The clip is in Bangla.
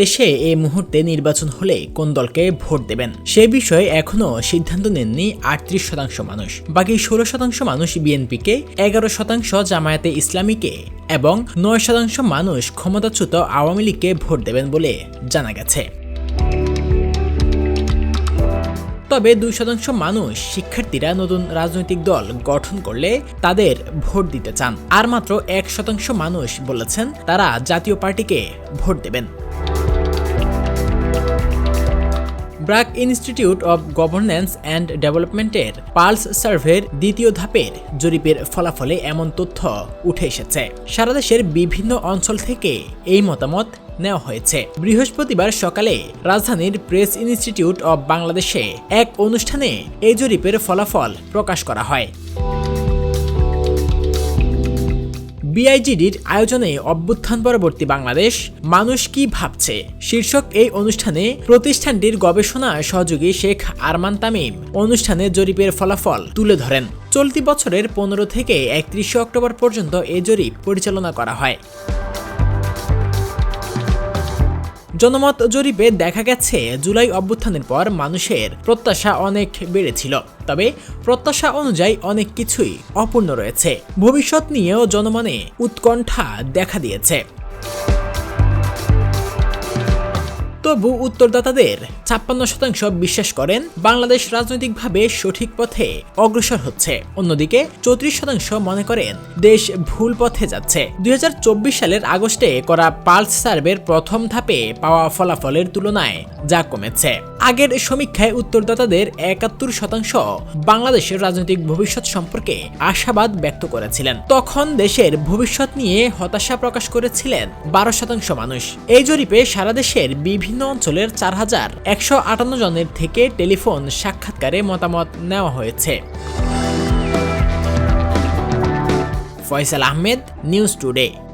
দেশে এই মুহূর্তে নির্বাচন হলে কোন দলকে ভোট দেবেন? সে বিষয়ে এখনও সিদ্ধান্ত নেননি আটত্রিশ শতাংশ মানুষ। বাকি ষোলো শতাংশ মানুষ বিএনপিকে, এগারো শতাংশ জামায়াতে ইসলামীকে এবং নয় শতাংশ মানুষ ক্ষমতাচ্যুত আওয়ামী লীগকে ভোট দেবেন বলে জানা গেছে। তবে দুই শতাংশ মানুষ শিক্ষার্থীরা নতুন রাজনৈতিক দল গঠন করলে তাদের ভোট দিতে চান। আর মাত্র এক শতাংশ মানুষ বলেছেন তারা জাতীয় পার্টিকে ভোট দেবেন। BRAC institute of governance and ডেভেলপমেন্টের পালস সার্ভের দ্বিতীয় ধাপের জরিপের ফলাফলে এমন তথ্য উঠে এসেছে। সারা দেশের বিভিন্ন অঞ্চল থেকে এই মতামত নেওয়া হয়েছে। বৃহস্পতিবার সকালে রাজধানীর প্রেস ইনস্টিটিউট অব বাংলাদেশে এক অনুষ্ঠানে এই জরিপের ফলাফল প্রকাশ করা হয়। বিআইজিডির আয়োজনে অভ্যুত্থান পরবর্তী বাংলাদেশ, মানুষ কি ভাবছে? শীর্ষক এই অনুষ্ঠানে প্রতিষ্ঠানটির গবেষণা সহযোগী শেখ আরমান তামিম অনুষ্ঠানে জরিপের ফলাফল তুলে ধরেন। চলতি বছরের পনেরো থেকে একত্রিশে অক্টোবর পর্যন্ত এ জরিপ পরিচালনা করা হয়। জনমত জরিপে দেখা গেছে, জুলাই অভ্যুত্থানের পর মানুষের প্রত্যাশা অনেক বেড়েছিল। তবে প্রত্যাশা অনুযায়ী অনেক কিছুই অপূর্ণ রয়েছে। ভবিষ্যৎ নিয়েও জনমনে উৎকণ্ঠা দেখা দিয়েছে। তবু উত্তরদাতাদের ছাপ্পান্ন শতাংশ বিশ্বাস করেন বাংলাদেশ রাজনৈতিকভাবে সঠিক পথে অগ্রসর হচ্ছে। অন্যদিকে চৌত্রিশ শতাংশ মনে করেন দেশ ভুল পথে যাচ্ছে। দুই হাজার চব্বিশ সালের আগস্টে করা পালস সার্ভের প্রথম ধাপে পাওয়া ফলাফলের তুলনায় যা কমেছে। আগের সমীক্ষায় উত্তরদাতাদের একাত্তর শতাংশ বাংলাদেশের রাজনৈতিক ভবিষ্যৎ সম্পর্কে আশাবাদ ব্যক্ত করেছিলেন। তখন দেশের ভবিষ্যৎ নিয়ে হতাশা প্রকাশ করেছিলেন বারো শতাংশ মানুষ। এই জরিপে সারা দেশের বিভিন্ন অঞ্চলের চার হাজার একশো আটান্ন জনের থেকে টেলিফোন সাক্ষাৎকারে মতামত নেওয়া হয়েছে। Faisal Ahmed, news today.